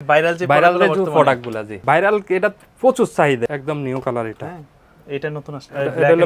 Viral যে viral যে জি। Viral এটা প্রচুর চাহিদা একদম নিউ কালার এটা। হ্যাঁ এটা নতুন আসছে।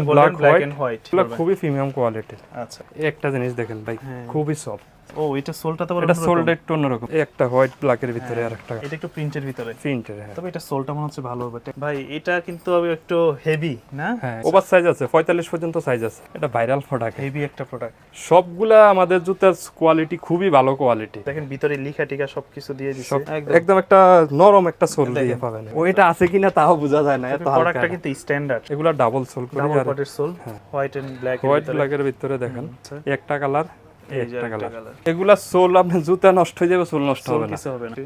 ব্ল্যাক এন্ড হোয়াইট খুবই প্রিমিয়াম কোয়ালিটির আচ্ছা। একটা জিনিস দেখেন ভাই হ্যাঁ। খুবই সফট ও এটা সোলটা তো এটা সোল্ড একটু অন্যরকম। একটা হোয়াইট ব্ল্যাকের ভিতরে আর একটা এটা একটু প্রিন্টের ভিতরে। প্রিন্টের হ্যাঁ। তবে এটা সোলটা মনে হচ্ছে ভালো হবে। ভাই এটা কিন্তু একটু হেভি না? হ্যাঁ ওভার সাইজ আছে পঁয়তাল্লিশ পর্যন্ত সাইজ আছে। এটা ভাইরাল প্রোডাক্ট হেভি একটা প্রোডাক্ট সবগুলা আমাদের জুতার কোয়ালিটি খুবই ভালো কোয়ালিটি দেখেন ভিতরে লিখা টিকা সবকিছু দিয়ে দিছে। একদম। একটা নরম একটা সোল দিয়ে পাবেন। ওইটা আছে কিনা তাও বোঝা যায় না এত প্রোডাক্টটা কিন্তু স্ট্যান্ডার্ড এগুলা ডাবল সোল করে double sole white and black white ব্ল্যাকের ভিতরে। দেখেন। আচ্ছা। একটা কালার এগুলা সোল আপনি জুতা নষ্ট হয়ে যাবে সোল নষ্ট হবে না।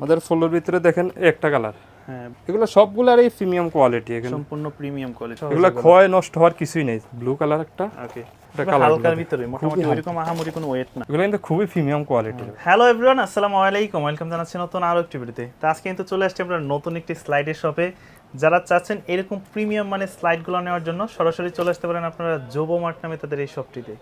আমাদের সোলের ভিতরে দেখেন একটা কালার। হ্যাঁ। এগুলো সবগুলার এই প্রিমিয়াম কোয়ালিটি এখানে। সম্পূর্ণ প্রিমিয়াম কোয়ালিটি এগুলো ক্ষয় নষ্ট হওয়ার কিছুই নেই। ব্লু কালার একটা ওকে। হালকার ভিতরে মোটামুটি ওইরকম আহামরি কোনো ওয়েট না। এগুলো কিন্তু খুবই প্রিমিয়াম কোয়ালিটির হ্যালো এভরিওয়ান আসসালামু আলাইকুম। ওয়েলকাম জানাচ্ছি নতুন আরও একটি ভিডিওতে তো। আজকে কিন্তু চলে আসছি আমরা নতুন একটি স্লাইডের শপে যারা চাচ্ছেন এরকম প্রিমিয়াম মানে স্লাইডগুলো নেওয়ার জন্য সরাসরি চলে আসতে পারেন আপনারা জোবো মার্ট নামে তাদের এই শপটিতে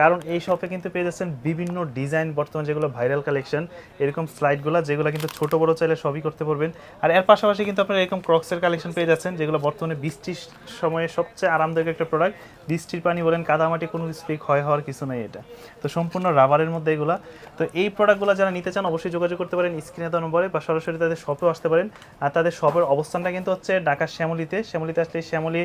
কারণ এই শপে কিন্তু পেয়ে যাচ্ছেন বিভিন্ন ডিজাইন বর্তমান যেগুলো ভাইরাল কালেকশন এরকম স্লাইডগুলো যেগুলো কিন্তু ছোট, বড় চাইলে সবই করতে পারবেন। আর এর পাশাপাশি কিন্তু আপনারা এরকম ক্রক্সের কালেকশন পেয়ে যাচ্ছেন, যেগুলো বর্তমানে বৃষ্টির সময়ে সবচেয়ে আরামদায়ক একটা প্রোডাক্ট বৃষ্টির পানি বলেন, কাদামাটি, কোনো স্পিক হয় হওয়ার কিছু নেই এটা। তো সম্পূর্ণ রাবারের মধ্যে এগুলা। তো এই প্রোডাক্টগুলো যারা নিতে চান, অবশ্যই যোগাযোগ করতে পারেন স্ক্রিনে দেওয়া নম্বরে বা সরাসরি তাদের শপেও আসতে পারেন। আর তাদের শপের অবস্থানটা কিন্তু হচ্ছে ঢাকার শ্যামলিতে। শ্যামলিতে আসলে শ্যামলি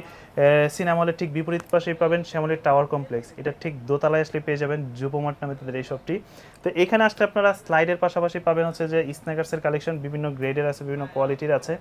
সিনেমা হলের ঠিক বিপরীত পাশেই পাবেন শ্যামলির টাওয়ার কমপ্লেক্স এটা ঠিক দোতলায় আসলে পেয়ে যাবেন যুবমার্ট নামে তাদের এই শপটি। তো এখানে আসলে আপনারা স্লাইডের পাশাপাশি পাবেন হচ্ছে যে স্ন্যাকার্সের কালেকশন, বিভিন্ন গ্রেডের আছে, বিভিন্ন কোয়ালিটির আছে।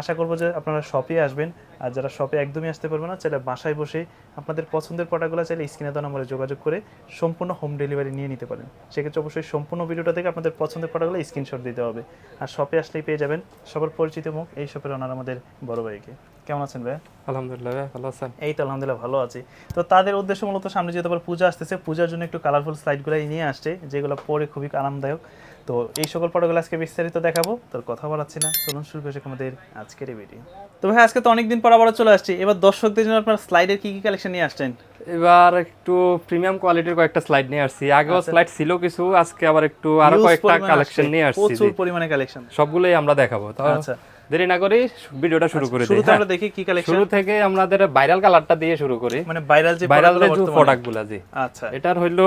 আশা করব যে আপনারা শপে আসবেন। আর যারা শপে একদমই আসতে পারবে না, চাইলে বাসায় বসে আপনাদের পছন্দের প্রোডাক্টগুলো চাইলে স্ক্রিনে দেওয়া নম্বরে যোগাযোগ করে সম্পূর্ণ হোম ডেলিভারি নিয়ে নিতে পারেন। সেক্ষেত্রে অবশ্যই সম্পূর্ণ ভিডিওটা থেকে আপনাদের পছন্দের প্রোডাক্টগুলো স্ক্রিনশট দিতে হবে। আর শপে আসলেই পেয়ে যাবেন সবার পরিচিত মুখ এই শপের ওনার আমাদের বড় ভাইকে। কেমন আছেন ভাই আলহামদুলিল্লাহ ভাই, ভালো আছেন। এই তো আলহামদুলিল্লাহ ভালো আছি। তো তাদের উদ্দেশ্য মূলত সামনে যেহেতু আবার পূজা আসতেছে পূজার জন্য একটু কালারফুল স্লাইডগুলাই নিয়ে আসছে যেগুলো পরে খুবই আরামদায়ক। তো এই সকল প্রোডাক্টগুলো আজকে বিস্তারিত দেখাবো তোর কথা বলাচ্ছি না। চলুন শুরু করেছে আমাদের আজকের এই ভিডিও তো ভাই আজকে তো অনেকদিন পর আবার চলে আসছি। এবার দর্শকদের জন্য আপনার স্লাইডের কি কি কালেকশন নিয়ে আসছেন? এবার একটু প্রিমিয়াম কোয়ালিটির কয়েকটা স্লাইড নিয়ে আসছি। আগেও স্লাইড ছিল কিছু আজকে আবার একটু আরও কয়েকটা কালেকশন নিয়ে আসছি। প্রচুর পরিমাণে কালেকশন সবগুলোই আমরা দেখাবো আচ্ছা। দেরি না করি ভিডিওটা শুরু করে দিই। হ্যাঁ। আমরা দেখি কি কালেকশন শুরু থেকে আমাদের ভাইরাল কালারটা দিয়ে শুরু করি। মানে ভাইরাল যে ভাইরাল যে প্রোডাক্ট প্রোডাক্ট জি। আচ্ছা। এটার হইল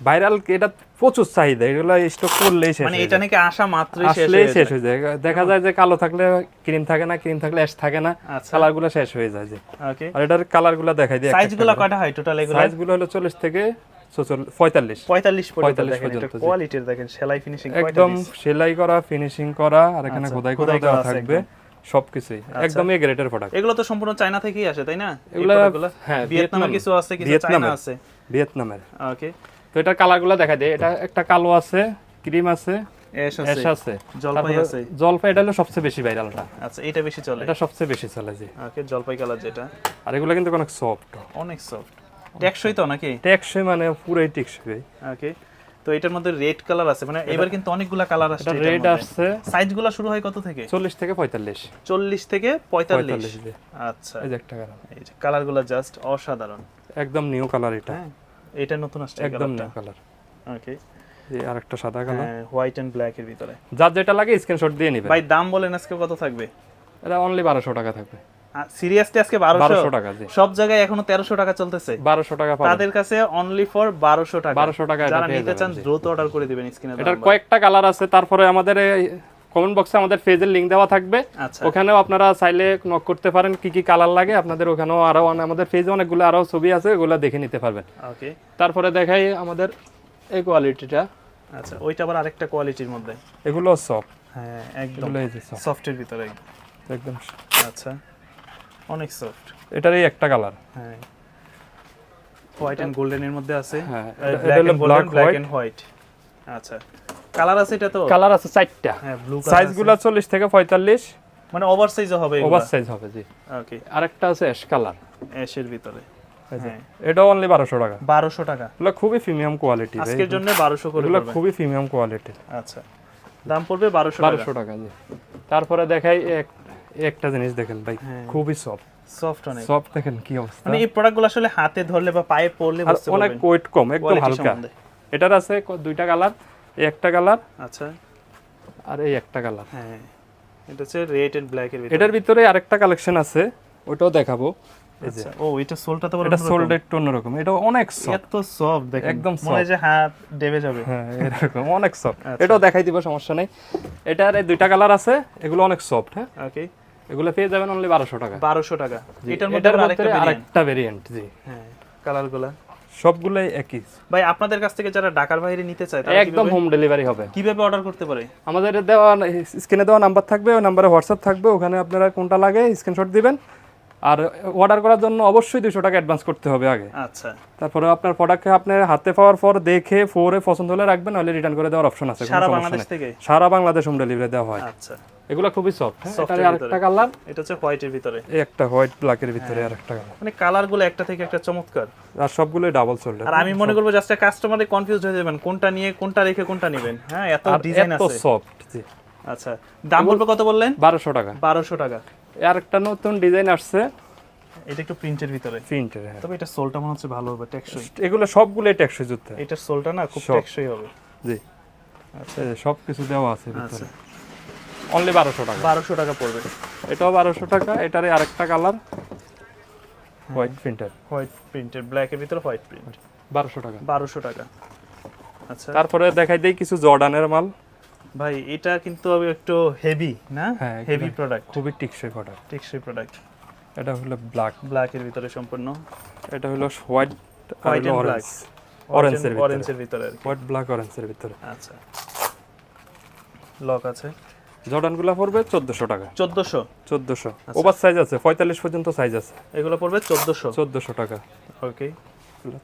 ভাইরাল এটা প্রচুর চাহিদা এগুলো স্টক করলেই শেষ মানে এটা নাকি আসা মাত্রই শেষ আসলেই হয়ে শেষ যায়। হয়ে যায়। দেখা যায় যে কালো থাকলে ক্রিম থাকে না ক্রিম থাকলে অ্যাশ থাকে না আচ্ছা। কালারগুলো শেষ হয়ে যায় যে ওকে আর এটার কালারগুলো দেখাই দিই সাইজগুলো কয়টা হয় টোটাল এগুলো সাইজগুলো হলো চল্লিশ থেকে পঁয়তাল্লিশ। পঁয়তাল্লিশ পর্যন্ত 45 এটা পর্যন্ত, কোয়ালিটির দেখেন সেলাই ফিনিশিং একদম সেলাই করা ফিনিশিং করা আর এখানে আচ্ছা, খোদাই খোদাই করা দেওয়া থাকবে সবকিছুই একদম এ গ্রেটের প্রোডাক্ট এগুলো তো সম্পূর্ণ চায়না থেকেই আসে তাই না? এই হ্যাঁ ভিয়েতনামের কিছু আছে কিছু চায়না আছে? ভিয়েতনামের। ওকে তো এটার কালারগুলো দেখা দেয় এটা একটা কালো আছে ক্রিম আছে এস আছে আছে। জলপাই আছে। জলপাই এটা হলো সবচেয়ে বেশি ভাইরালটা আচ্ছা এটা বেশি চলে। এটা সবচেয়ে বেশি চলে ওকে জলপাই কালার যেটা। আর এগুলো কিন্তু অনেক সফট অনেক সফট টেকসই তো নাকি? টেকসই মানে পুরোই টেকসই। ওকে তো এটার মধ্যে রেড কালার আছে। মানে এবার কিন্তু অনেকগুলা কালার আসছে এটা রেড। আসছে। সাইজগুলো শুরু হয় কত থেকে? চল্লিশ থেকে পঁয়তাল্লিশ। চল্লিশ থেকে পঁয়তাল্লিশ। পঁয়তাল্লিশ যে আচ্ছা। এই যে একটা কালার এই যে কালারগুলো জাস্ট অসাধারণ। একদম নিউ কালার এটা। হ্যাঁ এটা নতুন আসছে একদম নিউ কালার ওকে এই আরেকটা সাদা কালার হ্যাঁ হোয়াইট এন্ড ব্ল্যাক এর ভিতরে। যার যেটা লাগে স্ক্রিনশট দিয়ে নিবেন ভাই দাম বলেন আজকে কত থাকবে? এটা অনলি বারোশো টাকা থাকবে। সিরিয়াসলি আজকে বারোশো। বারোশো টাকা সব জায়গায় এখনও তেরোশো টাকা চলতেছে। বারোশো টাকা তাদের কাছে অনলি ফর বারোশো টাকা। 1200 টাকা যারা নিতে চান দ্রুত অর্ডার করে দিবেন স্ক্রিনে এটার কয়েকটা কালার আছে তারপরে আমাদের কমেন্ট বক্সে আমাদের পেজের লিংক দেওয়া থাকবে। আচ্ছা। ওখানেও আপনারা চাইলে নক করতে পারেন কি কি কালার লাগে আপনাদের ওখানেও আরও আমাদের পেজে অনেকগুলো আরও ছবি আছে ওগুলো দেখে নিতে পারবেন। ওকে তারপরে দেখাই আমাদের এই কোয়ালিটিটা আচ্ছা ওইটা আবার আরেকটা কোয়ালিটির মধ্যে। এগুলো সফট হ্যাঁ একদম সফটের ভিতরে। একদম আচ্ছা। অনেক সফট এটার এই একটা কালার হ্যাঁ। হোয়াইট এন্ড গোল্ডেন এর মধ্যে আছে। হ্যাঁ ব্ল্যাক এটা হলো এন্ড ব্ল্যাক এন্ড হোয়াইট আচ্ছা। কালার আছে এটা তো? কালার আছে চারটা। হ্যাঁ ব্লু গুলো চল্লিশ থেকে পঁয়তাল্লিশ। মানে ওভার সাইজও হবে ওভার সাইজ হবে জি। ওকে আরেকটা আছে অ্যাশ কালার অ্যাশের ভিতরে। এটাও অনলি বারোশো টাকা। বারোশো টাকা। এগুলো খুবই প্রিমিয়াম কোয়ালিটি আজকের জন্য বারোশো করে এগুলো খুবই প্রিমিয়াম কোয়ালিটির আচ্ছা। দাম পড়বে বারোশো টাকা। বারোশো টাকা জি। তারপরে দেখাই এক- একটা জিনিস দেখেন ভাই হ্যাঁ। খুবই সফট সফট অনেক। সফট দেখেন কি অবস্থা। মানে এই প্রোডাক্টগুলো আসলে হাতে ধরলে বা পায়ে পড়লে বুঝতে অনেক ওয়েট কম একদম হালকা। এটার আছে দুইটা কালার একটা কালার আচ্ছা। আর এই একটা কালার হ্যাঁ এটা হচ্ছে রেড এন্ড ব্ল্যাক এর ভিতরে। এটার ভিতরে আরেকটা কালেকশন আছে ওটাও দেখাবো। আচ্ছা, ও এটা সোলটা তো এটা। সোল্ড একটু অন্যরকম এটা অনেক সফট এত সফট দেখেন। একদম মনে হয় যে হাত দেবে যাবে। হ্যাঁ এরকম অনেক সফট আচ্ছা। এটাও দেখাই দিব সমস্যা নেই। এটার এই দুইটা কালার আছে এগুলো অনেক সফট হ্যাঁ। ওকে এগুলো পেয়ে যাবেন অনলি 1200 টাকা। 1200 টাকা। এটার মধ্যে আরেকটা আরেকটা ভেরিয়েন্ট জি। হ্যাঁ কালার সবগুলাই সবগুলোই একই। ভাই আপনাদের কাছ থেকে যারা ঢাকার বাইরে নিতে চায় তারা একদম হোম ডেলিভারি হবে। কীভাবে অর্ডার করতে পারে? আমাদের দেওয়া স্ক্রিনে দেওয়া নাম্বার থাকবে ওই নম্বরে হোয়াটসঅ্যাপ থাকবে ওখানে আপনারা কোনটা লাগে স্ক্রিনশট দিবেন আর অর্ডার করার জন্য অবশ্যই দুশো টাকা অ্যাডভান্স করতে হবে আগে। আচ্ছা। তারপরে আপনার প্রোডাক্টকে আপনার হাতে পাওয়ার পর দেখে ফোরে পছন্দ হলে রাখবেন নাহলে রিটার্ন করে দেওয়ার অপশন আছে সারা বাংলাদেশ থেকে? সারা বাংলাদেশ হোম ডেলিভারি দেওয়া হয়। আচ্ছা। এগুলো খুবই সফট এটার এর আরেকটা কালার এটা হচ্ছে হোয়াইটের ভিতরে। এই একটা হোয়াইট ব্ল্যাকের হ্যাঁ। ভিতরে আরেকটা কালার মানে কালারগুলো একটা থেকে একটা চমৎকার। আর সবগুলোই ডাবল শোল্ডার আর আমি মনে করব জাস্ট কাস্টমারে কনফিউজ হয়ে যাবেন কোনটা নিয়ে কোনটা রেখে কোনটা নেবেন। হ্যাঁ এত ডিজাইন এত সফট জি। আচ্ছা দাম বলব কত বললেন? বারোশো টাকা। বারোশো টাকা। আর একটা নতুন ডিজাইন আসছে। এটা একটু প্রিন্টের ভিতরে। প্রিন্টের হ্যাঁ। তবে এটা সোলটা মনে হচ্ছে ভালো হবে টেকসই। এগুলো সবগুলোই টেকসই জুতা। এটার সোলটা না খুব টেকসই হবে। জি। আচ্ছা। সব কিছু দেওয়া আছে আচ্ছা। ভিতরে। অনলি বারোশো টাকা। বারোশো টাকা পড়বে। এটাও বারোশো টাকা এটারে আরেকটা কালার। হোয়াইট প্রিন্টার হোয়াইট প্রিন্টের ব্ল্যাকের ভিতরে হোয়াইট প্রিন্ট বারোশো টাকা। বারোশো টাকা। আচ্ছা। তারপরে দেখাই দেই কিছু জর্ডানের মাল। ভাই এটা কিন্তু একটু হেভি না? হ্যাঁ, হেভি প্রোডাক্ট খুবই টিকসই প্রোডাক্ট টেকসই প্রোডাক্ট এটা হলো ব্ল্যাক ব্ল্যাকের ভিতরে সম্পূর্ণ। এটা হলো হোয়াইট আর White and অরেঞ্জ. অরেঞ্জের ভিতরে। অরেঞ্জের ভিতরে হোয়াইট ব্ল্যাক অরেঞ্জের ভিতরে। আচ্ছা। লক আছে। জর্ডানগুলো পড়বে চোদ্দোশো টাকা। চোদ্দশো? চোদ্দোশো। আচ্ছা। ওভার সাইজ আছে পঁয়তাল্লিশ পর্যন্ত সাইজ আছে। এগুলো পড়বে চোদ্দশো? চোদ্দোশো টাকা। ওকে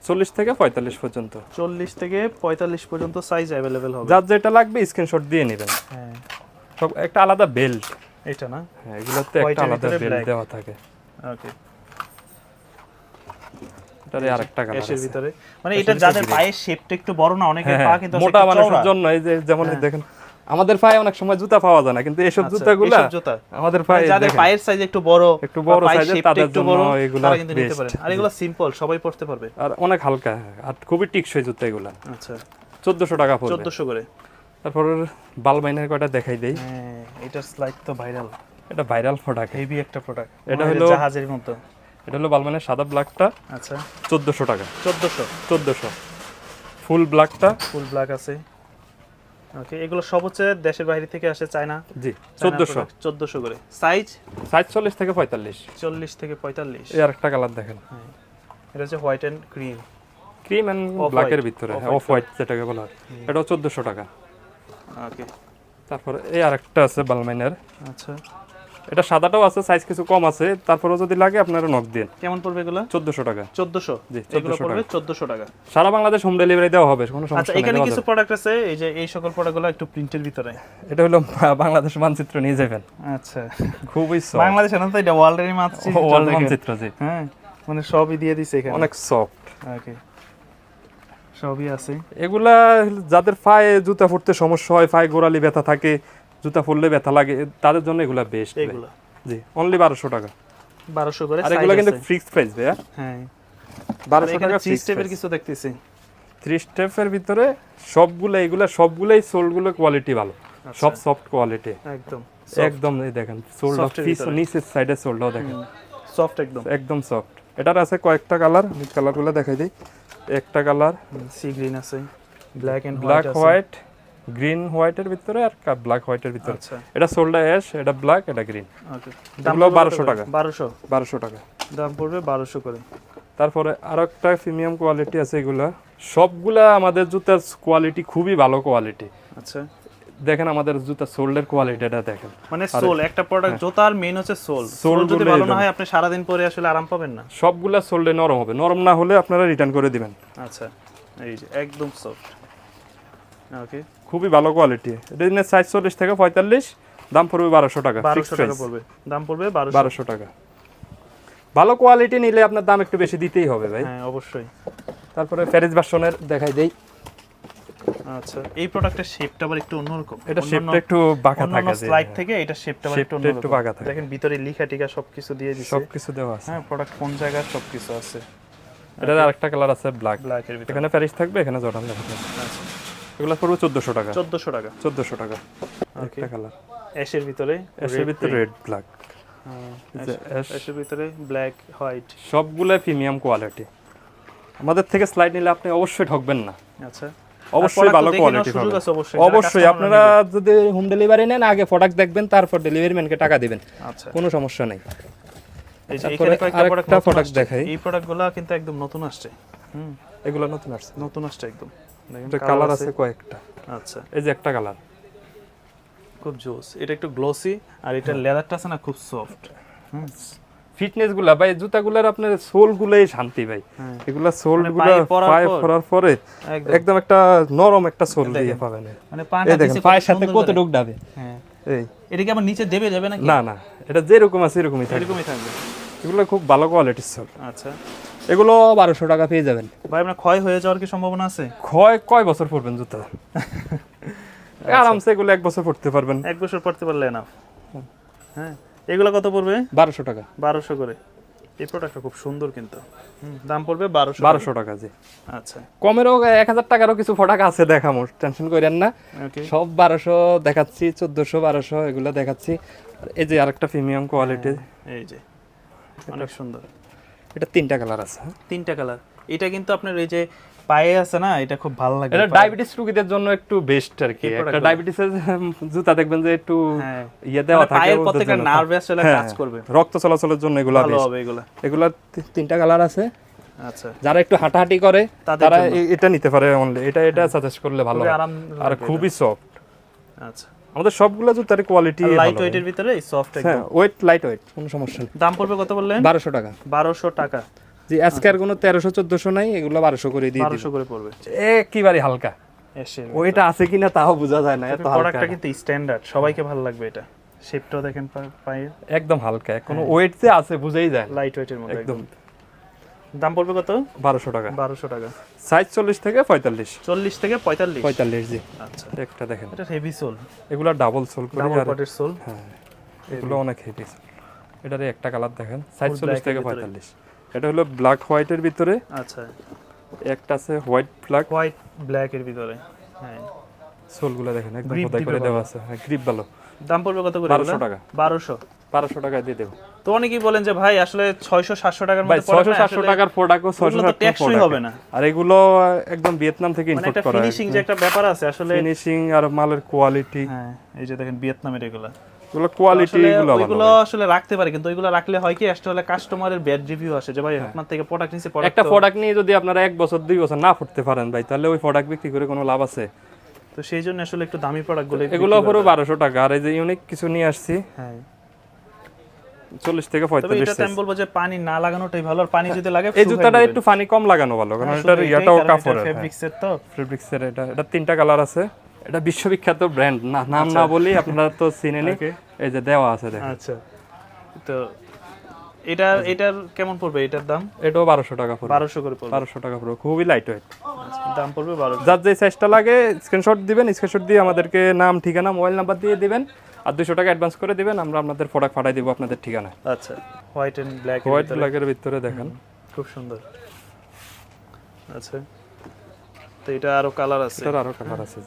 চল্লিশ থেকে পঁয়তাল্লিশ পর্যন্ত। চল্লিশ থেকে পঁয়তাল্লিশ পর্যন্ত সাইজ অ্যাভেলেবেল হবে। যার যেটা লাগবে স্ক্রিনশট দিয়ে নেবেন। হ্যাঁ। সব একটা আলাদা বেল্ট এটা না? হ্যাঁ এগুলোতে একটা আলাদা বেল্ট দেওয়া থাকে। ওকে এটারে আরেকটা কালার ক্যাশের ভিতরে। মানে এটা যাদের। পায়ের শেপটা একটু বড় না অনেকের হ্যাঁ, পা কিন্তু মোটা মানুষের জন্য এই যে যেমন হ্যাঁ। দেখেন আমাদের পায়ে অনেক সময় জুতা পাওয়া যায় না কিন্তু এসব আচ্ছা, জুতাগুলা আমাদের মানে পায়ে যাদের পায়ের সাইজ একটু বড় একটু বড় টা তাদের জন্য এগুলা কিন্তু নিতে best। পারে। আর এগুলো সিম্পল সবাই পড়তে পারবে। আর অনেক হালকা আর খুবই টিকসই জুতা এগুলা। আচ্ছা। চোদ্দশো টাকা পড়বে। চোদ্দশো করে। তারপর বালবাইনের কয়টা দেখাই দেই। হ্যাঁ এটার স্লাইড তো ভাইরাল এটা ভাইরাল প্রোডাক্ট হেভি একটা প্রোডাক্ট এটা এটা হলো- জাহাজের মতো। এটা হলো বালবাইনের সাদা ব্ল্যাকটা আচ্ছা। চোদ্দশো টাকা। চোদ্দশো। চোদ্দশো। ফুল ব্ল্যাকটা ফুল ব্ল্যাক আছে। ওকে এগুলো সব হচ্ছে দেশের বাইরে থেকে আসে চায়না। জি 1400 1400 করে। সাইজ সাইজ চল্লিশ থেকে পঁয়তাল্লিশ। চল্লিশ থেকে পঁয়তাল্লিশ। এই আরেকটা কালার দেখেন। এটা হচ্ছে white and cream cream and black এর ভিতরে হ্যাঁ অফ হোয়াইট যেটাকে বলা হয়। এটা 1400 টাকা। ওকে তারপরে এই আরেকটা আছে বালমাইনের আচ্ছা। এটা সাদাটাও আছে সাইজ কিছু কম আছে। তারপরেও যদি লাগে আপনারা নক দিন কেমন পড়বে এগুলো? চোদ্দশো টাকা। চোদ্দশো? জি, 1400 পড়বে চোদ্দশো টাকা। সারা বাংলাদেশ হোম ডেলিভারি দেওয়া হবে কোনো আচ্ছা সমস্যা নেই এখানে কিছু প্রোডাক্ট আছে এই যে এই সকল প্রোডাক্টগুলো একটু প্রিন্টের ভিতরে? এটা হলো বাংলাদেশ মানচিত্র নিয়ে যাবেন। আচ্ছা। খুবই soft। বাংলাদেশে না তো এটা ওয়ার্ল্ডেরই মাত্র World মানচিত্র জি। হ্যাঁ মানে সবই দিয়ে দিছে এখানে। অনেক সফট ওকে সবই আছে। এগুলা যাদের পায়ে জুতা পরতে সমস্যা হয় পায়ে গোড়ালি ব্যথা থাকে জুতা পরলে ব্যথা লাগে তাদের জন্য এগুলা বেস্ট এগুলো। জি অনলি বারোশো টাকা। বারোশো করে আর এগুলো কিন্তু ফিক্সড প্রাইস ভাইয়া। হ্যাঁ। বারোশো এখানে টাকা থ্রি স্টেপের কিছু দেখতেছি। থ্রি স্টেপের ভিতরে সবগুলো এগুলা সবগুলাই সোলগুলো কোয়ালিটি ভালো। সব সফট কোয়ালিটি একদম একদম এই দেখেন সোলটা Soft এর পিস। নিচের সাইডে সোলটাও দেখেন। সফট একদম। একদম সফট এটার আছে কয়েকটা কালার কালারগুলো দেখাই দিই। একটা কালার সি গ্রিন আছে black and black white green হোয়াইটের ভিতরে আর ব্ল্যাক হোয়াইটের ভিতরে। আচ্ছা। এটা সোলটা অ্যাশ এটা ব্ল্যাক এটা গ্রিন ওকে এগুলো 1200 টাকা। বারোশো? বারোশো টাকা। দাম পড়বে বারোশো করে। তারপরে আরও একটা প্রিমিয়াম কোয়ালিটি আছে এগুলা। সবগুলা আমাদের জুতার কোয়ালিটি খুবই ভালো কোয়ালিটি আচ্ছা। দেখেন আমাদের জুতার সোল্ডের কোয়ালিটিটা দেখেন। মানে সোল একটা প্রোডাক্ট জুতার মেইন হচ্ছে সোল সোল যদি ভালো না হয় আপনি সারাদিন পরে আসলে আরাম পাবেন না। সবগুলা সোল্ডে নরম হবে। নরম না হলে আপনারা রিটার্ন করে দিবেন। আচ্ছা। এই যে একদম সফট ওকে খুবই ভালো কোয়ালিটি এটা সাইজ চল্লিশ থেকে পঁয়তাল্লিশ দাম পড়বে বারোশো টাকা বারোশো টাকা পড়বে। দাম পড়বে বারোশো। টাকা। ভালো কোয়ালিটি নিলে আপনার দাম একটু বেশি দিতেই হবে ভাই। হ্যাঁ অবশ্যই। তারপরে প্যারিস ভার্সনের দেখাই দেই। আচ্ছা এই প্রোডাক্টের শেপটা আবার একটু অন্যরকম। এটা শেপটা একটু বাঁকা থাকে স্লাইড থেকে এটা শেপটা আবার একটু টা একটু বাঁকা থাকে। দেখেন ভিতরে লিখা টিকা সবকিছু দিয়ে দিছে। সবকিছু দেওয়া আছে। হ্যাঁ প্রোডাক্ট কোন জায়গায় সবকিছু আছে। এটার আরেকটা কালার আছে ব্ল্যাক ব্ল্যাক এর ভিতরে। এখানে প্যারিস থাকবে এখানে জর্ডান থাকবে আচ্ছা। এগুলো পড়বে চোদ্দোশো টাকা। চোদ্দোশো টাকা। চোদ্দোশো টাকা। একটা কালার অ্যাশের ভিতরে এসের ভিতরে রেড ব্ল্যাক অ্যাশ অ্যাশের ভিতরে ব্ল্যাক হোয়াইট সবগুলো প্রিমিয়াম কোয়ালিটি আমাদের থেকে স্লাইড নিলে আপনি অবশ্যই ঠকবেন না। আচ্ছা। অবশ্যই ভালো কোয়ালিটি পাবেন অবশ্যই, আপনারা যদি হোম ডেলিভারি নেন আগে প্রোডাক্ট দেখবেন তারপর ডেলিভারি ম্যানকে টাকা দিবেন। আচ্ছা। কোনো সমস্যা নেই। এই যে এখানে কয়েকটা প্রোডাক্ট আরেকটা নতুন product আসছে। দেখাই। এই প্রোডাক্টগুলো কিন্তু একদম নতুন আসছে। হুম। এগুলো নতুন আসছে। নতুন আসছে একদম। দেখেন কালার আছে। কয়েকটা। আচ্ছা। এই যে একটা কালার খুব জোস। এটা একটু গ্লোসি আর এটা লেদারটা আছে না খুব সফট ফিটনেসগুলা ভাই জুতাগুলার আপনার সোল গুলাই শান্তি ভাই। হ্যাঁ। এগুলা সোল মানে গুলা পায়ে পরার পর- একদম। একটা নরম একটা সোল দিয়ে পাবেন মানে পায়ের সাথে কত। ডুক ডাবে। হ্যাঁ। এই। এটা কি আবার নিচে দেবে যাবে নাকি? না না। এটা যেরকম আছে এরকমই থাকবে। এরকমই থাকবে। এগুলো খুব ভালো কোয়ালিটির সোল আচ্ছা। এগুলো বারোশো টাকা পেয়ে যাবেন। ভাই আপনার ক্ষয় হয়ে যাওয়ার কি সম্ভাবনা আছে? ক্ষয় কয় বছর পরবেন জুতা? আরামসে এগুলো এক বছর পড়তে পারবেন। এক বছর পড়তে পারলে না হ্যাঁ এগুলো কত পড়বে? বারোশো টাকা। বারোশো করে। এই প্রোডাক্টটা খুব সুন্দর কিন্তু। দাম পড়বে বারোশো বারোশো টাকা জি। আচ্ছা। কমেরও এক হাজার টাকারও কিছু প্রোডাক্ট আছে দেখামো টেনশন করেন না। সব বারোশো দেখাচ্ছি চোদ্দোশো বারোশো এগুলো দেখাচ্ছি। এই যে আরেকটা প্রিমিয়াম কোয়ালিটি। এই যে। অনেক সুন্দর। এটা তিনটা কালার আছে হ্যাঁ। তিনটা কালার এটা কিন্তু আপনার এই যে পায়ে আছে না এটা খুব ভালো লাগে। এটা ডায়াবেটিস রোগীদের জন্য একটু বেস্ট আর কি। একটা গুলো। ডায়াবেটিসের জুতা দেখবেন যে একটু হ্যাঁ। ইয়ে দেওয়া মানে থাকে পায়ের প্রত্যেকটা জন্য। নার্ভ আসলে হ্যাঁ, কাজ করবে। রক্ত চলাচলের জন্য এগুলো ভালো হবে এগুলো। এগুলা তিনটা কালার আছে। আচ্ছা। যারা একটু হাঁটাহাঁটি করে তারা এটা নিতে পারে অনলি এটা এটা সাজেস্ট করলে ভালো আর খুবই সফট আচ্ছা। আমাদের সবগুলো জুতার কোয়ালিটি লাইট ওয়েটের ভিতরে সফট হ্যাঁ ওয়েট লাইট ওয়েট কোনো সমস্যা নেই। দাম পড়বে কত বললেন? বারোশো টাকা। বারোশো টাকা। জি আজকে আর কোনো তেরোশো চোদ্দশো নাই এগুলো বারোশো করে দিয়ে দিই বারোশো করে পড়বে। একেবারে হালকা। ওইটা আছে কিনা তাও বোঝা যায় না এত হালকা। প্রোডাক্টটা কিন্তু স্ট্যান্ডার্ড সবাইকে ভালো লাগবে এটা। শেপটাও দেখেন পা- পায়ে একদম হালকা কোনো ওয়েট যে আছে বুঝেই যায় লাইট ওয়েটের মধ্যে একদম। একদম। দাম পড়বে কত? বারোশো টাকা। বারোশো টাকা। সাইজ চল্লিশ থেকে পঁয়তাল্লিশ। চল্লিশ থেকে পঁয়তাল্লিশ। পঁয়তাল্লিশ জি। আচ্ছা। একটা দেখেন। এটা হেভি সোল এগুলো ডাবল সোল করি ডাবল পটের সোল হ্যাঁ এগুলো অনেক হেভি এটার একটা কালার দেখেন সাইজ চল্লিশ থেকে পঁয়তাল্লিশ। এটা হলো ব্ল্যাক হোয়াইটের ভিতরে। আচ্ছা। একটা আছে হোয়াইট ব্ল্যাক হোয়াইট ব্ল্যাক এর ভিতরে। হ্যাঁ। সোলগুলো দেখেন একদম খোদাই করে দেওয়া আছে। হ্যাঁ গ্রিপ ভালো। দাম পড়বে কত করে বারোশো টাকা। বারোশো। বারোশো টাকা দিয়ে দেবো। তো অনেকেই বলেন যে ভাই আসলে ছয়শো সাতশো টাকার ভাই ছয়শো সাতশো টাকার প্রোডাক্টও ছয়শো টেকসই হবে না। আর এগুলো একদম ভিয়েতনাম থেকে মানে ইম্পোর্ট করা ফিনিশিং যে একটা ব্যাপার আছে আসলে ফিনিশিং আর মালের কোয়ালিটি হ্যাঁ এই যে দেখেন ভিয়েতনামের এগুলো। এগুলো কোয়ালিটি আসলে গুলো ভালো ওইগুলো আসলে রাখতে পারে কিন্তু ওইগুলো রাখলে হয় কি আসলে কাস্টমারের ব্যাড রিভিউ আসে যে ভাই আপনার থেকে প্রোডাক্ট নিছে হ্যাঁ। একটা প্রোডাক্ট প্রোডাক্ট নিয়ে যদি আপনারা এক বছর দুই বছর না ফুটতে পারেন ভাই তাহলে ওই প্রোডাক্ট বিক্রি করে কোনো লাভ আছে? তো সেই জন্য আসলে একটু দামি প্রোডাক্টগুলো এগুলো পুরো বারোশো টাকা। আর এই যে ইউনিক কিছু নিয়ে আসছি। হ্যাঁ। চল্লিশ থেকে পঁয়তাল্লিশ আমি বলব যে পানি না লাগানোটাই ভালো আর পানি যদি লাগে এই জুতাটা একটু পানি কম লাগানো ভালো কারণ এটার ইয়াটাও কাপড়ের ফেব্রিক্সের তো। ফেব্রিক্সের এটা এটা তিনটা কালার আছে। এটা বিশ্ববিখ্যাত ব্র্যান্ড না নাম না বলি আপনারা তো চিনেনি এই যে দেওয়া আছে দেখেন। আচ্ছা। তো এটা এটার কেমন পড়বে? এটার দাম? এটাও বারোশো টাকা পড়বে। বারোশো করে পড়বে। টাকা পড়বে খুবই লাইট ওয়েট আচ্ছা, দাম পড়বে যার যে সাইজটা লাগে স্ক্রিনশট দিবেন স্ক্রিনশট দিয়ে আমাদেরকে নাম ঠিকানা মোবাইল নাম্বার দিয়ে দিবেন। আর দুশো টাকা অ্যাডভান্স করে দিবেন আমরা আপনাদের প্রোডাক্ট পাঠাই দিব আপনাদের ঠিকানায়। আচ্ছা হোয়াইট অ্যান্ড ব্ল্যাক হোয়াইট ব্ল্যাকের ভিতরে। দেখেন। খুব সুন্দর। আচ্ছা তো এটা আরও কালার আছে। এটার আরও কালার আছে।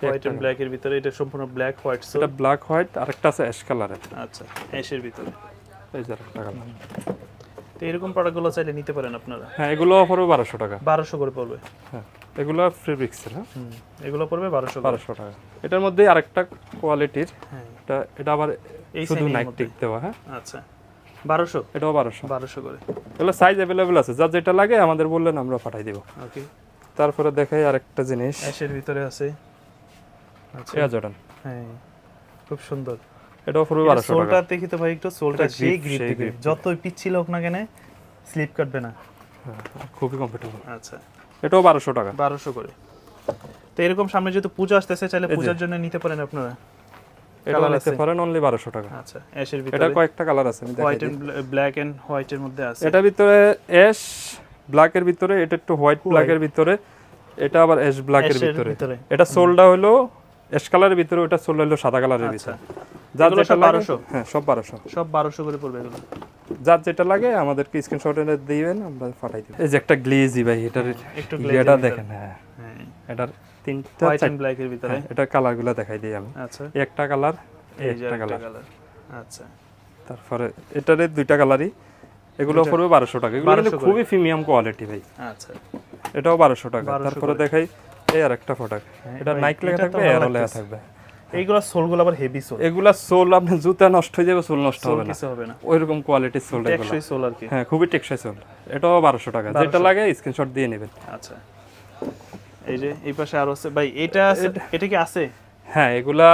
হোয়াইট এন্ড ব্ল্যাক এর ভিতরে এটা সম্পূর্ণ ব্ল্যাক হোয়াইট এটা ব্ল্যাক হোয়াইট আরেকটা আছে অ্যাশ কালারের আচ্ছা অ্যাশের ভিতরে। এই যে আরেকটা কালার তো এরকম প্রোডাক্টগুলো চাইলে নিতে পারেন আপনারা? হ্যাঁ এগুলো পড়বে বারোশো টাকা। বারোশো করে পড়বে। হ্যাঁ। এগুলো ফেব্রিক্সের হ্যাঁ? এগুলো পড়বে বারোশো বারোশো টাকা। এটার মধ্যে আরেকটা কোয়ালিটির হ্যাঁ। এটা এটা আবার এই শুধু শ্রেণির নাইট মধ্যে। টিক দেওয়া হ্যাঁ? আচ্ছা। বারোশো? এটাও বারোশো। বারোশো করে। এগুলো সাইজ অ্যাভেলেবেল আছে যার যেটা লাগে আমাদের বললেন আমরা পাঠাই দিব। ওকে। তারপরে দেখাই আরেকটা জিনিস। অ্যাশের ভিতরে আছে। আচ্ছা। Air Jordan. হ্যাঁ খুব সুন্দর। এটাও পড়বে বারোশো টাকা। সোলটা দেখি তো ভাই একটু সোলটা সেই গ্রিপ দিবে যতই পিচ্ছিল হোক না কেন স্লিপ কাটবে না। হ্যাঁ, খুবই কমফোর্টেবল আচ্ছা। এটাও বারোশো টাকা। বারোশো করে। তো এরকম সামনে যেহেতু পুজো আসতেছে চাইলে পূজার জন্য নিতে পারেন আপনারা? Colour নিতে পারেন অনলি বারোশো টাকা। আচ্ছা অ্যাশের এটা কয়েকটা কালার আছে হোয়াইট এন্ড ব্ল্যাক এন্ড হোয়াইটের মধ্যে আছে। এটার ভিতরে অ্যাশ ব্ল্যাকের ভিতরে এটা একটু হোয়াইট ব্ল্যাকের ভিতরে। এটা আবার অ্যাশ ব্ল্যাকের অ্যাশের ভিতরে। ভিতরে। এটা সোলটা হলো অ্যাশ কালারের ভিতরে ওটা সোল হলো সাদা কালারের আচ্ছা। ভিতরে। যার যেটা লাগে হ্যাঁ সব বারোশো। সব বারোশো করে পড়বে এগুলো। যার যেটা লাগে আমাদেরকে স্ক্রিনশট এনে দিবেন আমরা পাঠাই দিব। এই যে একটা গ্লেজি ভাই এটার একটু ইয়েটা দেখেন হ্যাঁ। হ্যাঁ। এটার তিনটা হোয়াইট এন্ড ব্ল্যাক এর ভিতরে। হ্যাঁ, কালারগুলো দেখাই দিই আমি। আচ্ছা। একটা কালার এই এই একটা একটা কালার কালার আচ্ছা। তারপরে এটারে দুইটা কালারই এগুলো পড়বে বারোশো টাকা। এগুলো 1200। খুবই প্রিমিয়াম কোয়ালিটি ভাই। আচ্ছা। এটাও বারোশো টাকা। তারপরে দেখাই এই আর একটা হ্যাঁ, এটা নাইক লেখা থাকবে এরও লেখা থাকবে। এইগুলো সোলগুলো আবার হেভি সোল। এগুলা সোল আপনি জুতা নষ্ট হয়ে যাবে সোল নষ্ট হবে না। হবে না। ওইরকম কোয়ালিটির সোল টেকসই সোল আর কি। হ্যাঁ খুবই টেকসই সোল। এটাও বারোশো টাকা। যেটা লাগে স্ক্রিনশট দিয়ে নেবেন। আচ্ছা। এই যে এই পাশে আরও আছে। ভাই এটা আছে এটা কি আছে? হ্যাঁ এগুলা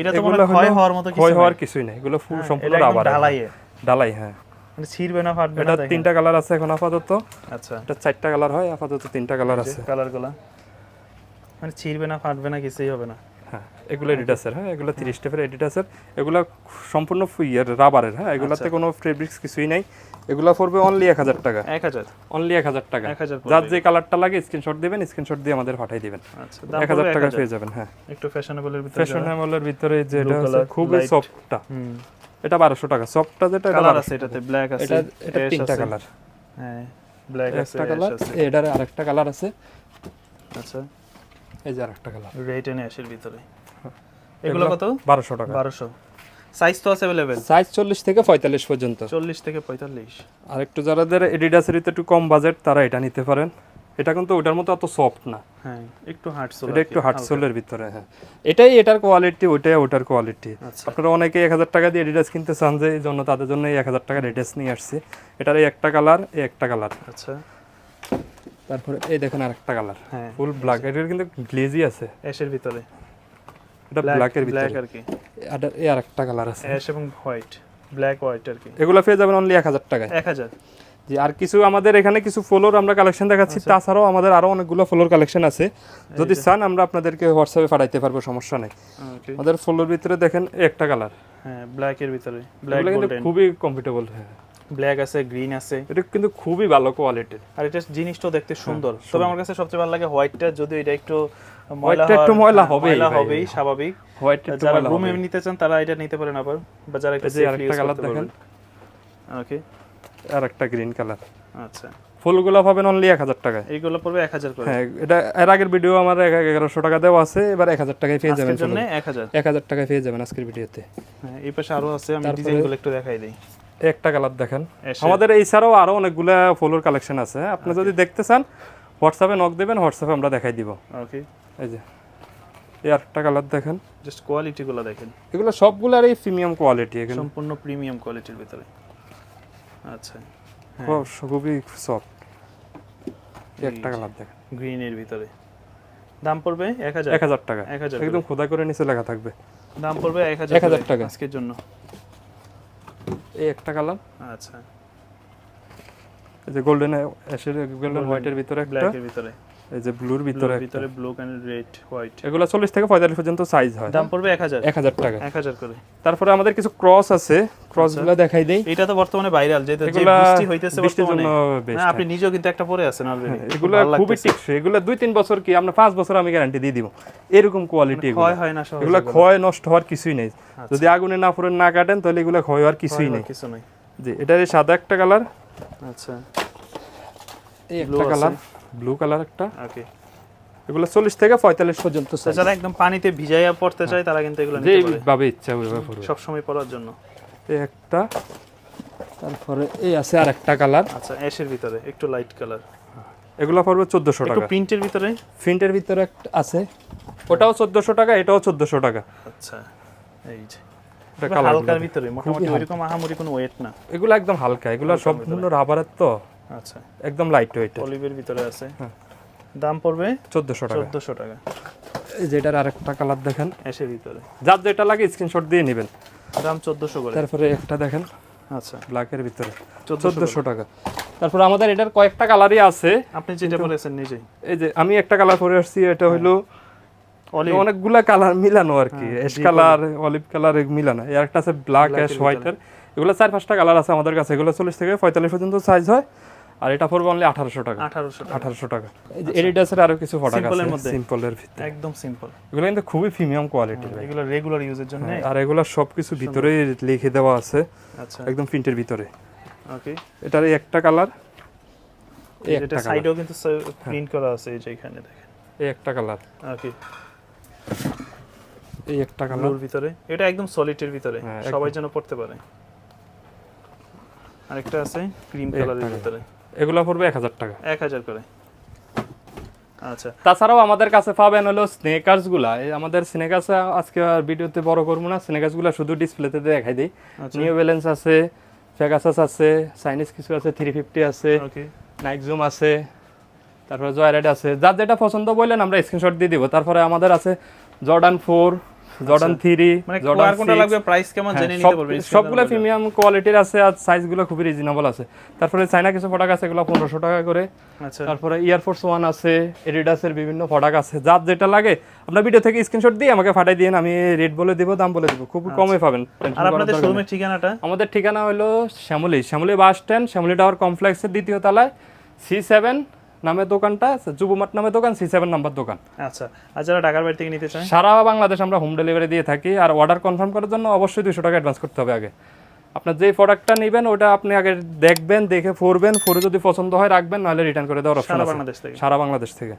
এটা তো মনে হয় ক্ষয় হওয়ার মতো কিছু ক্ষয়। হওয়ার কিছুই নেই। এগুলো ফুল হ্যাঁ, সম্পূর্ণ এটা রাবার ঢালাইয়ে। ডালাই হ্যাঁ। মানে ছিড়বে না ফাটবে না দেখেন। তিনটা কালার আছে এখন আপাতত। আচ্ছা। এটা চারটা কালার হয় আপাতত তিনটা কালার আছে। কালারগুলা। মানে ছিড়বে না ফাটবে না কিছুই হবে না। হ্যাঁ এগুলো এডিডাসের হ্যাঁ এগুলো তিরিশ টেপের এডিডাসের এগুলো সম্পূর্ণ ইয়ের রাবারের হ্যাঁ এগুলাতে আচ্ছা। কোনো ফেব্রিক্স কিছুই নাই। এগুলো পড়বে অনলি এক হাজার টাকা। এক হাজার। অনলি এক হাজার টাকা। যার যে কালারটা লাগে স্ক্রিনশট দিবেন স্ক্রিনশট দিয়ে আমাদের পাঠিয়ে দিবেন। আচ্ছা এক হাজার টাকা পেয়ে যাবেন হ্যাঁ। একটু ফ্যাশনেবলের ভিতরে ফ্যাশন হ্যামলের ভিতরে যে এটা Blue আছে color, খুবই। সফটটা এটা বারোশো টাকা। সফটটা যেটা কালার আছে এটাতে ব্ল্যাক আছে এটা এটা তিনটা কালার হ্যাঁ ব্ল্যাক আছে একটা কালার এটার আরেকটা কালার আছে। আচ্ছা। এই যে আরেকটা কালার রেড এন্ড অ্যাশের ভিতরে। এগুলো কত? বারোশো টাকা। বারোশো। সাইজ তো আছে অ্যাভেলেবেল সাইজ চল্লিশ থেকে পঁয়তাল্লিশ পর্যন্ত। চল্লিশ থেকে পঁয়তাল্লিশ। আর একটু যাদের এডিডাসের একটু কম বাজেট তারা এটা নিতে পারেন। এটা কিন্তু ওটার মতো অত সফট না। হ্যাঁ একটু হার্ড সোল এটা একটু হার্ড সোলের ভিতরে হ্যাঁ। এটাই এটার কোয়ালিটি ওইটাই ওটার কোয়ালিটি আচ্ছা। আপনারা অনেকে এক হাজার টাকা দিয়ে এডিডাস কিনতে চান যে এই জন্য তাদের জন্য এই এক হাজার টাকার এডিডাস নিয়ে আসছি। এটার এই একটা কালার এই একটা কালার আচ্ছা। তারপরে এই দেখেন আরেকটা কালার হ্যাঁ। ফুল ব্ল্যাক এটার কিন্তু গ্লেজি আছে। অ্যাশের ভিতরে। এটা ব্ল্যাকের ব্ল্যাক ভিতরে। আর কি। আর এই আরেকটা কালার আছে। অ্যাশ এবং হোয়াইট। ব্ল্যাক হোয়াইট আর কি। এগুলো পেয়ে যাবেন অনলি এক হাজার টাকায়। এক হাজার। জি আর কিছু আমাদের এখানে কিছু ফলোর আমরা কালেকশন দেখাচ্ছি তাছাড়াও আমাদের আরও অনেকগুলো ফলোর কালেকশন আছে। যদি চান আমরা আপনাদেরকে হোয়াটসঅ্যাপে পাঠাইতে পারব সমস্যা নেই। আমাদের ফলোর ভিতরে দেখেন একটা কালার হ্যাঁ ব্ল্যাক এর ভিতরে। ব্ল্যাক কিন্তু গোল্ডেন খুবই কমফোর্টেবল হ্যাঁ। ব্ল্যাক আছে গ্রিন আছে। এটা কিন্তু খুবই ভালো কোয়ালিটির। আর এটা জিনিসটাও দেখতে সুন্দর। তবে আমার কাছে সবচেয়ে ভালো লাগে হোয়াইটটা যদি এটা একটু ময়লা একটু ময়লা হ্যাঁ, ময়লা হবেই স্বাভাবিক। হোয়াইট যারা রুমে নিতে চান তারা এটা নিতে পারেন আবার। বা যারা একটু সেফলি ইউজ করতে দেখেন। ওকে আর একটা গ্রিন কালার আচ্ছা। ফুলগুলো পাবেন অনলি এক হাজার টাকায়। এইগুলো পড়বে এক হাজার হ্যাঁ এটা এর আগের ভিডিও আমার এগারোশো টাকা দেওয়া আছে এবার এক হাজার টাকায় পেয়ে যাবেন এক হাজার। টাকায় পেয়ে যাবেন আজকের ভিডিওতে হ্যাঁ এই পাশে আরও আছে আমি ডিজাইনগুলো একটু দেখাই দিই। একটা কালার দেখেন। আমাদের এই ছাড়াও আরও অনেকগুলা ফলোর কালেকশন আছে। হ্যাঁ? আপনি যদি দেখতে চান হোয়াটসঅ্যাপে নক দেবেন হোয়াটসঅ্যাপে আমরা দেখাই দিব। ওকে এই যে এই একটা কালার দেখেন। জাস্ট কোয়ালিটিগুলো দেখেন। এগুলো সবগুলার এই প্রিমিয়াম কোয়ালিটি এখানে। সম্পূর্ণ প্রিমিয়াম কোয়ালিটির ভিতরে। আচ্ছা। খুব- খুবই সফট একটা কালার দেখেন। গ্রিনের ভিতরে। দাম পড়বে এক হাজার? এক হাজার টাকা। এক হাজার একদম খোদা করে নিচে লেখা থাকবে। দাম পড়বে এক হাজার 1000 করে টাকা। আজকের জন্য। এই একটা কালার। আচ্ছা। এই যে গোল্ডেন অ্যাশের গোল্ডেন হোয়াইটের ভিতরে একটা। ব্ল্যাকের ভিতরে। এই যে ব্লুর ভিতরে ভিতরে ব্লু এন্ড রেড হোয়াইট এগুলো চল্লিশ থেকে পঁয়তাল্লিশ পর্যন্ত সাইজ হয়। দাম পড়বে এক হাজার। এক হাজার টাকা। এক হাজার করে। তারপরে আমাদের কিছু ক্রস আছে। ক্রসগুলো দেখাই দেই। এটা তো বর্তমানে ভাইরাল যেটা যে বৃষ্টি হইতেছে বর্তমানে। না আপনি নিজেও কিন্তু একটা পরে আছেন অলরেডি এগুলো খুবই টিকসই এগুলো দুই তিন বছর কি আমরা পাঁচ বছর আমি গ্যারান্টি দিয়ে দিব। এরকম কোয়ালিটি এগুলো। ক্ষয় হয় না সহজে এগুলো ক্ষয় নষ্ট হওয়ার কিছুই নেই। যদি আগুনে না পড়ে না কাটেন তাহলে এগুলো ক্ষয় হওয়ার কিছুই নেই। কিছু নাই। জি এটার সাদা একটা কালার আচ্ছা। এই একটা কালার ব্লু কালার একটা। ওকে এগুলো চল্লিশ থেকে পঁয়তাল্লিশ পর্যন্ত যারা একদম পানিতে ভিজাইয়া পড়তে চায় তারা কিন্তু এগুলো যেভাবে ইচ্ছা ওইভাবে পড়বে সব সময় পরার জন্য। এই একটা তারপরে এই আছে আর একটা কালার আচ্ছা অ্যাশের ভিতরে একটু লাইট কালার এগুলো পড়বে চোদ্দোশো একটু টাকা। প্রিন্টের ভিতরে? প্রিন্টের ভিতরে একটা আছে। ওটাও চোদ্দোশো টাকা এটাও চোদ্দোশো টাকা। আচ্ছা এই যে। হালকার ভিতরে মোটামুটি ওইরকম আহামরি কোনো ওয়েট না। এগুলো একদম হালকা এগুলো সম্পূর্ণ রাবারের তো। আচ্ছা একদম লাইট ওয়েট অলিভের ভিতরে আছে। হ্যাঁ। দাম পড়বে চোদ্দোশো টাকা। চোদ্দশো টাকা। এই আরেকটা কালার দেখেন। ভিতরে। যার যেটা লাগে স্ক্রিনশট দিয়ে নেবেন। দাম চোদ্দশো করে। তারপরে একটা দেখেন। আচ্ছা। ব্ল্যাকের ভিতরে। চোদ্দশো চোদ্দোশো টাকা। তারপরে আমাদের এটার কয়েকটা কালারই আছে। আপনি যেটা বলেছেন নিজেই। এই যে আমি একটা কালার পরে আসছি এটা হলো অনেকগুলা কালার মিলানো আর কি। হ্যাঁ, অ্যাশ কালার অলিভ কালার মিলানো। এর একটা আছে ব্ল্যাক অ্যাশ এর হোয়াইটের এগুলো চার পাঁচটা কালার আছে আমাদের কাছে। এগুলো চল্লিশ থেকে পঁয়তাল্লিশ পর্যন্ত সাইজ হয়। আর এটা পড়বে অনলি আঠারোশো টাকা। আঠারোশো টাকা। আঠারোশো টাকা। এই এডিডাসের আরও কিছু প্রোডাক্ট আছে। মধ্যে? সিম্পলের ভিতরে। একদম সিম্পল এগুলো কিন্তু খুবই প্রিমিয়াম কোয়ালিটির এগুলো রেগুলার ইউজের জন্য? আর এগুলো সবকিছু ভিতরেই লিখে দেওয়া আছে। আচ্ছা। একদম প্রিন্টের ভিতরে। ওকে এটার একটা কালার এটা সাইডেও কিন্তু প্রিন্ট করা আছে এই যে এখানে দেখেন। এই একটা কালার। ওকে এই একটা কালার। ভিতরে। এটা একদম সলিডের ভিতরে। হ্যাঁ, সবাই যেন পড়তে পারে। আরেকটা আছে ক্রিম কালারের ভিতরে। এগুলো পড়বে এক হাজার টাকা। এক হাজার করে। আচ্ছা। তাছাড়াও আমাদের কাছে পাবেন হলো স্নেকার্সগুলা। এই আমাদের স্নেকার্স আজকে আর ভিডিওতে বড় করব না। স্নেকার্সগুলা শুধু ডিসপ্লেতে দেখাই দিই। নিউ ব্যালেন্স আছে ফেগাসাস আছে চাইনিজ কিছু আছে থ্রি ফিফটি আছে ওকে নাইকজুম আছে তারপরে জয়রাইড আছে। যার যেটা পছন্দ বললেন আমরা স্ক্রিনশট দিয়ে দিব। তারপরে আমাদের আছে জর্ডান ফোর জর্ডান থ্রি মানে জর্ডান কোনটা লাগবে প্রাইস কেমন জেনে নিতে পারবেন হ্যাঁ, সবগুলো প্রিমিয়াম কোয়ালিটির আছে আর সাইজগুলো খুবই রিজনেবল আছে। তারপরে চাইনা কিছু প্রোডাক্ট আছে এগুলো পনেরোশো টাকা করে। আচ্ছা। তারপরে এয়ারফোর্স ওয়ান আছে এডিডাসের বিভিন্ন প্রোডাক্ট আছে। যার যেটা লাগে আপনার ভিডিও থেকে স্ক্রিনশট দিয়ে আমাকে পাঠিয়ে দিন আমি রেট বলে দিব দাম বলে দিব। খুব কমে পাবেন। আর আপনাদের শোরুমের ঠিকানাটা? আমাদের ঠিকানা হলো Shyamoli Shyamoli bus stand Shyamoli tower কমপ্লেক্সের দ্বিতীয় তলায় সি সেভেন নামের দোকানটা যুবমাঠ নামে দোকান সি সেভেন নাম্বার দোকান। আচ্ছা আর যারা ঢাকার বাড়ি থেকে নিতে চান সারা বাংলাদেশ আমরা হোম ডেলিভারি দিয়ে থাকি আর অর্ডার কনফার্ম করার জন্য অবশ্যই দুশো টাকা অ্যাডভান্স করতে হবে আগে। আপনার যে প্রোডাক্টটা নেবেন ওটা আপনি আগে দেখবেন দেখে ফোরবেন ফোরে যদি পছন্দ হয় রাখবেন নাহলে রিটার্ন করে দেওয়ার অপশন সারা বাংলাদেশ থেকে।